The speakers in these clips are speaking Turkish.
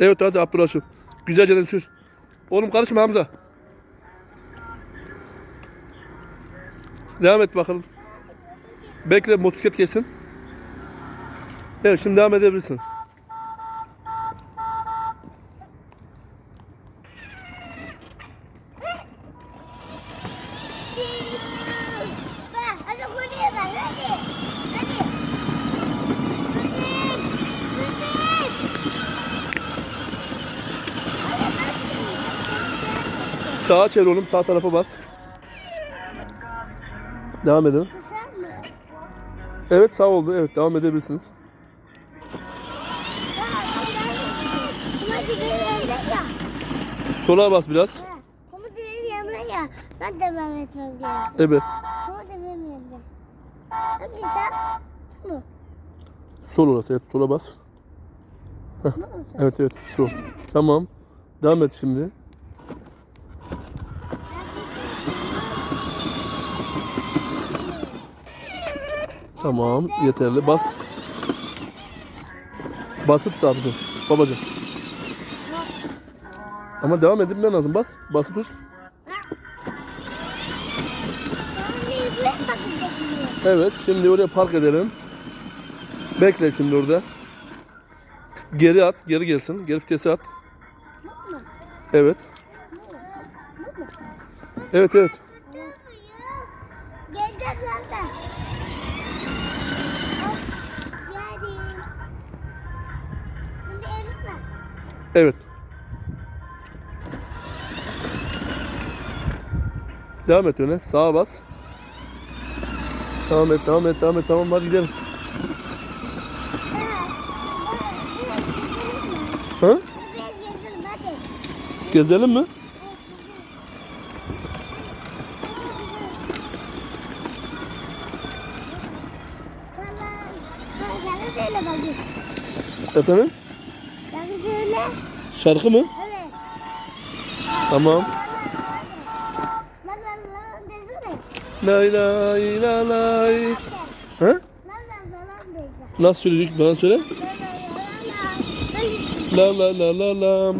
Evet hadi Abdullah şu. Güzelce sür. Oğlum karışma Hamza. Devam et bakalım. Bekle motosiklet geçsin. Evet şimdi devam edebilirsin. Bak, hadi buraya bak, hadi. Hadi. Hadi. Sağa çevir oğlum sağ tarafa bas. Devam edin. Evet sağ oldu. Evet devam edebilirsiniz. Sola bas biraz. Ben devam etmem. Evet. Ama benim? Sol orası. Evet sola bas. Heh. Evet evet sol. Tamam. Devam et şimdi. Tamam yeterli. Bas. Bası tut abicim. Babacım. Ama devam edilmen lazım. Bas. Bası tut. Evet şimdi oraya park edelim. Bekle şimdi orada. Geri at. Geri gelsin. Geri vitesi at. Evet. Evet evet. Evet. Devam et öne. Sağa bas. Devam et, devam et, devam et. Tamam hadi gidelim. Ha? Gezelim mi? Efendim? Şarkı mı? Evet. Tamam. La la la desene. Lay lay la lay. Ha? La la la la desene. Nasıl söyledik bana söyle. La la la la la. Lam.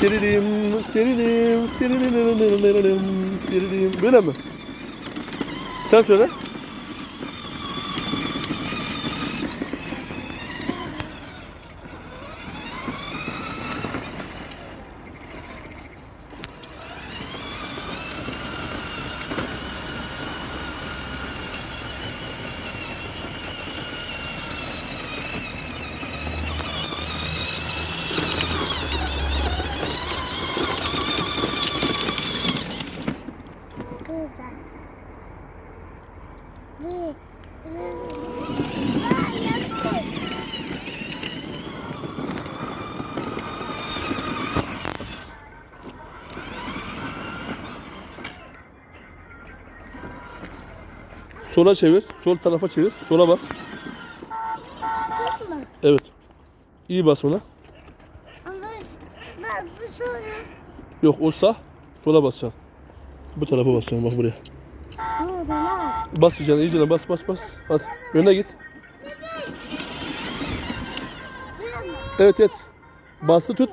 Tiririm, tiririm, tiririm, tiririm. Böyle mi? Sen söyle. Sola çevir. Sol tarafa çevir. Sola bas. Evet. İyi bas ona. Ama ben bu sonra Yok o sağ. Sola basacaksın. Bu tarafa basacaksın bak buraya. Bas iyice, iyice bas bas bas. Hadi. Öne git. Evet evet. Bastı tut.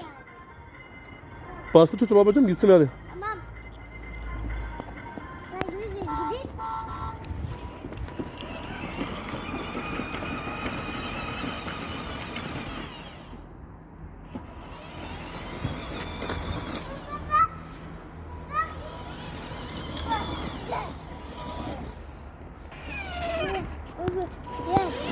Bastı tut babacığım gitsin hadi. Tamam. Ben yüzü gidip Hadi.